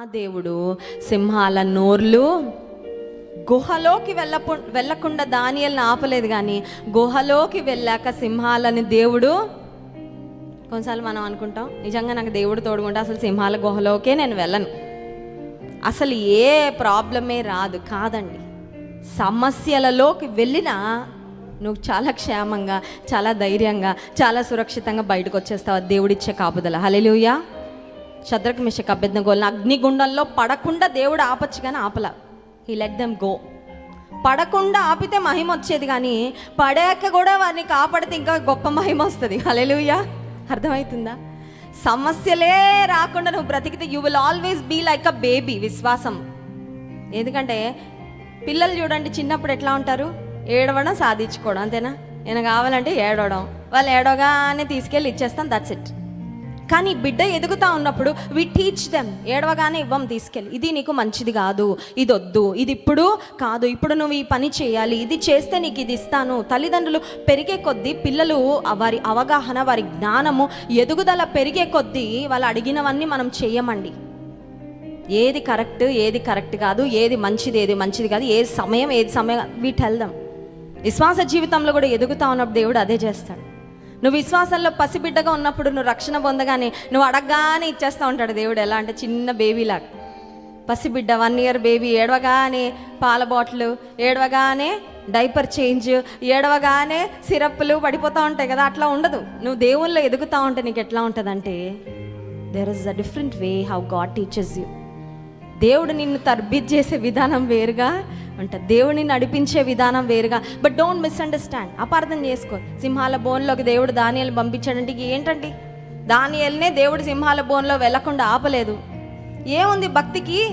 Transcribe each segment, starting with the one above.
ఆ దేవుడు సింహాల నోర్లు గుహలోకి వెళ్ళపు వెళ్ళకుండా దానియల్ని ఆపలేదు కానీ గుహలోకి వెళ్ళాక సింహాలని దేవుడు కొన్నిసార్లు మనం అనుకుంటాం నిజంగా నాకు దేవుడు తోడుకుంటే అసలు సింహాల గుహలోకే నేను వెళ్ళను. అసలు ఏ ప్రాబ్లమే రాదు కాదండి. సమస్యలలోకి వెళ్ళినా నువ్వు చాలా క్షేమంగా చాలా ధైర్యంగా చాలా సురక్షితంగా బయటకు వచ్చేస్తావు దేవుడిచ్చే కాపుదల. హలెలుయా శద్రక మిషక్ అభ్యర్థగోళ్ళని అగ్నిగుండంలో పడకుండా దేవుడు ఆపచ్చు కానీ ఆపల. హీ లెట్ దెమ్ గో పడకుండా ఆపితే మహిమ వచ్చేది కానీ పడాక కూడా వారిని కాపాడితే ఇంకా గొప్ప మహిమ వస్తుంది. హలెలుయా అర్థమవుతుందా సమస్యలే రాకుండా నువ్వు బ్రతికితే you will always be like a baby విశ్వాసం. ఎందుకంటే పిల్లలు చూడండి చిన్నప్పుడు ఎట్లా ఉంటారు? ఏడవడం సాధించుకోవడం. అంతేనా? నేను కావాలంటే ఏడవడం. వాళ్ళు ఏడవగానే తీసుకెళ్ళి ఇచ్చేస్తాం. దట్స్ ఇట్ కానీ బిడ్డ ఎదుగుతా ఉన్నప్పుడు వి టీచ్ దెమ్ ఏడవగానే ఇవ్వం తీసుకెళ్ళి. ఇది నీకు మంచిది కాదు. ఇది వద్దు ఇది ఇప్పుడు కాదు. ఇప్పుడు నువ్వు ఈ పని చేయాలి. ఇది చేస్తే నీకు ఇది ఇస్తాను. తల్లిదండ్రులు పెరిగే కొద్దీ పిల్లలు వారి అవగాహన వారి జ్ఞానము ఎదుగుదల పెరిగే కొద్దీ వాళ్ళు అడిగినవన్నీ మనం చేయమండి. ఏది కరెక్ట్ ఏది కరెక్ట్ కాదు. ఏది మంచిది ఏది మంచిది కాదు. ఏది సమయం ఏది సమయం వీటి వెళ్దాం విశ్వాస జీవితంలో కూడా ఎదుగుతా ఉన్నప్పుడు దేవుడు అదే చేస్తాడు. నువ్వు విశ్వాసంలో పసిబిడ్డగా ఉన్నప్పుడు నువ్వు రక్షణ పొందగానే నువ్వు అడగగానే ఇచ్చేస్తూ ఉంటాడు దేవుడు. ఎలా అంటే చిన్న బేబీలాగా పసిబిడ్డ వన్ ఇయర్ బేబీ ఏడవగానే పాల బాటిల్ ఏడవగానే డైపర్ చేంజ్ ఏడవగానే సిరప్లు పడిపోతూ ఉంటాయి కదా అట్లా ఉండదు. నువ్వు దేవుల్లో ఎదుగుతూ ఉంటే నీకు ఎట్లా ఉంటుందంటే there is a different way how God teachers you దేవుడు నిన్ను తర్బిజ్ చేసే విధానం వేరుగా అంట. దేవుని నడిపించే విధానం వేరుగా. బట్ డోంట్ మిస్అండర్స్టాండ్ అపార్థం చేసుకో. సింహాల బోన్లోకి దేవుడు ధాన్యాలు పంపించాడంటే ఏంటండి? దానియల్నే దేవుడు సింహాల బోన్లో వెళ్ళకుండా ఆపలేదు. ఏముంది భక్తికి?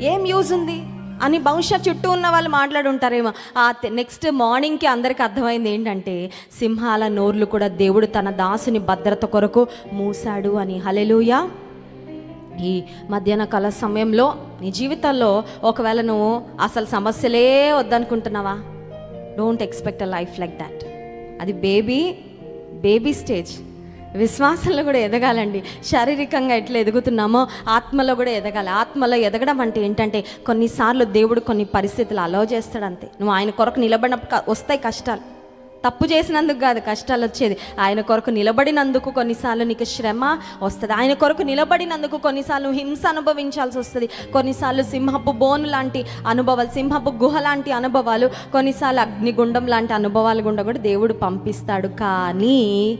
ఏం యూజ్ ఉంది? అని బహుశా చుట్టూ ఉన్న వాళ్ళు మాట్లాడుంటారేమో. ఆ నెక్స్ట్ మార్నింగ్కి అందరికి అర్థమైంది ఏంటంటే సింహాల నోర్లు కూడా దేవుడు తన దాసుని భద్రత కొరకు మూసాడు అని. హలెలుయా ఈ మధ్యాహ్న కాల సమయంలో నీ జీవితంలో ఒకవేళ నువ్వు అసలు సమస్యలే వద్దనుకుంటున్నావా? Don't expect a life like that అది బేబీ బేబీ స్టేజ్ విశ్వాసంలో కూడా ఎదగాలండి. శారీరకంగా ఎట్లా ఎదుగుతున్నామో ఆత్మలో కూడా ఎదగాలి. ఆత్మలో ఎదగడం అంటే ఏంటంటే కొన్నిసార్లు దేవుడు కొన్ని పరిస్థితులు అలో చేస్తాడంతే. నువ్వు ఆయన కొరకు నిలబడినప్పుడు వస్తాయి కష్టాలు. తప్పు చేసినందుకు కాదు కష్టాలు వచ్చేది. ఆయన కొరకు నిలబడినందుకు కొన్నిసార్లు నీకు శ్రమ వస్తుంది. ఆయన కొరకు నిలబడినందుకు కొన్నిసార్లు హింస అనుభవించాల్సి వస్తుంది. కొన్నిసార్లు సింహపు బోను లాంటి అనుభవాలు సింహపు గుహ లాంటి అనుభవాలు కొన్నిసార్లు అగ్నిగుండం లాంటి అనుభవాలు గుండా కూడా దేవుడు పంపిస్తాడు. కానీ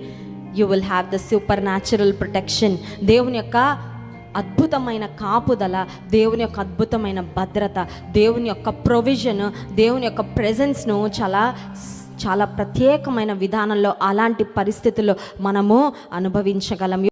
you will have the supernatural protection దేవుని యొక్క అద్భుతమైన కాపుదల దేవుని యొక్క అద్భుతమైన భద్రత దేవుని యొక్క ప్రొవిజన్ దేవుని యొక్క ప్రెజెన్స్ను చాలా చాలా ప్రత్యేకమైన విధానంలో అలాంటి పరిస్థితుల్లో మనము అనుభవించగలం.